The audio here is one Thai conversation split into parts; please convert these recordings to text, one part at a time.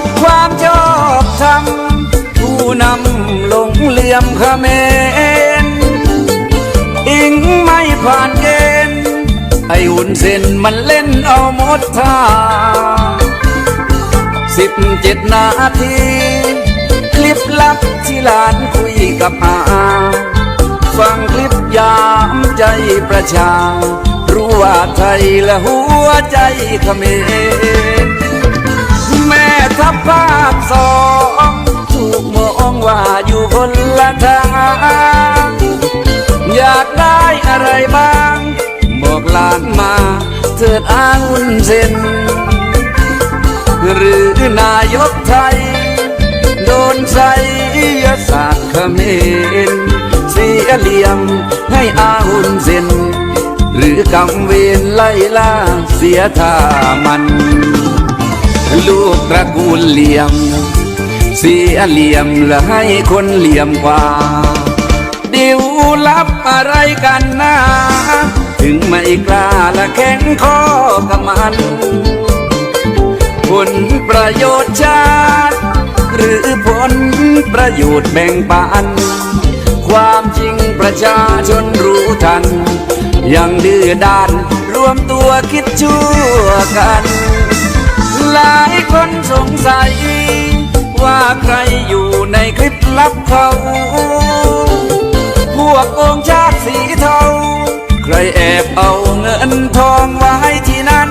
ดความชอบธรรมผู้นำลงเหลี่ยมเขมรอิงไม่ผ่านเกณฑ์ไอ้หุ่นเส้นมันเล่นเอาหมดท่าสิบเจ็ดนาที คลิปลับที่หลานคุยกับอา ฟังคลิปยามใจประชา รู้ว่าไทยและหัวใจเขมร เถิดอางุ่นเส้นหรือนายกไทย โดนใส่ยศาสตร์เขมรเสียเหลี่ยมให้อาหุนเส้นหรือกำเวรไล่ล่าเสียท่ามัน ลูกตระกูลเหลี่ยม เสียเหลี่ยมและให้คนเหลี่ยมกว่า ดิวลับอะไรกันนะ ถึงไม่กล้าและแข็งคอกับมัน ผลประโยชน์ชาติ หรือผลประโยชน์แบ่งปัน ความจริงประชาชนรู้ทัน ยังดื้อด้านรวมตัวคิดชั่วกัน หลายคนสงสัย ว่าใครอยู่ในคลิปลับเขา พวกองชาติ แอบเอาเงินทองไว้ที่นั่น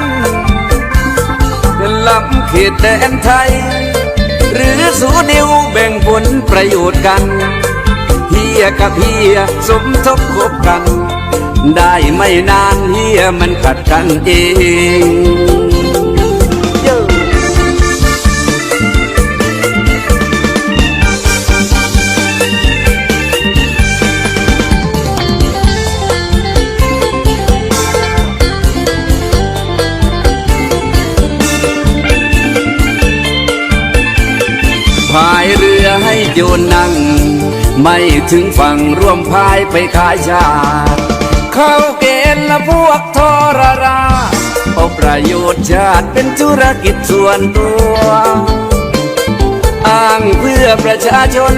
ล้ำเขตแดนไทย หรือสูดิวแบ่งผลประโยชน์กันเฮียกับเฮียสมทบคบกัน ได้ไม่นานเฮียมันขัดกันเองายเรือให้โยนนั่ง ไม่ถึงฝั่งร่วมพายไปขายชาติเข้าเกณฑ์และพวกทรราเอาประโยชน์ชาติเป็นธุรกิจส่วนตัว อ้างเพื่อประชาชน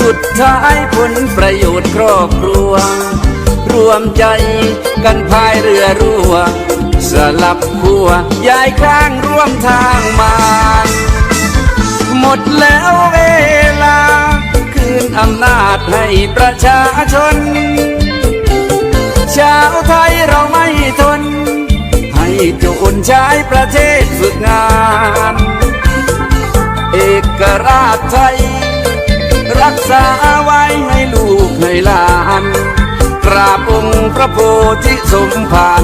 สุดท้ายผลประโยชน์ครอบครัว รวมใจกันพายเรือรั่วสลับขั้วย้ายข้างร่วมทางมา ดแล้วเวลา คืนอำนาจให้ประชาชน ชาวไทยเราไม่ทน ให้โจรใช้ประเทศฝึกงาน เอกราชไทย รักษาไว้ให้ลูกให้หลานกราบองค์พระโพธิสมภาร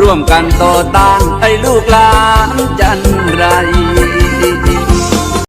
ร่วมกันต่อต้านให้ลูกหลานจันไร